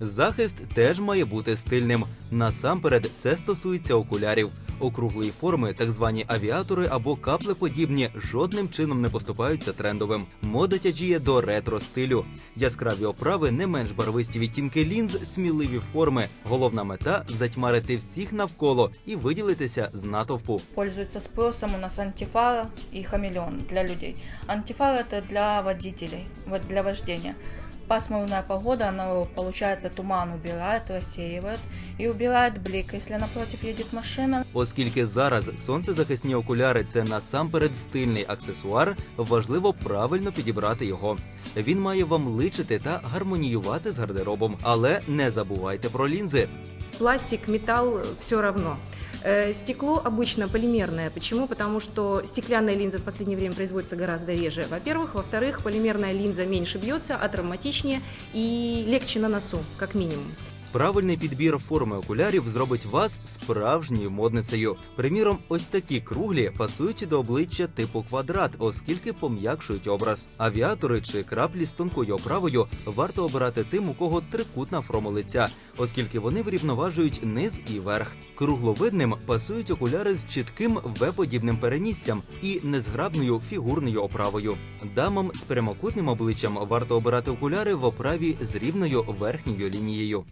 Захист теж має бути стильним. Насамперед, це стосується окулярів. Округлої форми, так звані авіатори або каплеподібні, жодним чином не поступаються трендовим. Мода тяжіє до ретро стилю. Яскраві оправи, не менш барвисті відтінки лінз, сміливі форми. Головна мета затьмарити всіх навколо і виділитися з натовпу. Пользуется спросом у нас антифара и хамелеон для людей. Антифара это для водителей, вот для вождения. Пасмурная погода, она, получается, туман убирает, рассеивает и убирает блик. Если напротив едет машина, Оскільки зараз сонцезахисні окуляри це насамперед стильний аксесуар, важливо правильно підібрати його. Він має вам личити та гармоніювати з гардеробом, але не забувайте про лінзи. Пластик, металл, все равно. Э, Стекло обычно полимерное. Почему? Потому что стеклянная линза в последнее время производится гораздо реже. Во-первых. Во-вторых, полимерная линза меньше бьется, атравматичнее и легче на носу, как минимум. Правильний підбір форми окулярів зробить вас справжньою модницею. Приміром, ось такі круглі пасують до обличчя типу квадрат, оскільки пом'якшують образ. Авіатори чи краплі з тонкою оправою варто обирати тим, у кого трикутна форма лиця, оскільки вони врівноважують низ і верх. Кругловидним пасують окуляри з чітким В-подібним переніссям і незграбною фігурною оправою. Дамам з прямокутним обличчям варто обирати окуляри в оправі з рівною верхньою лінією.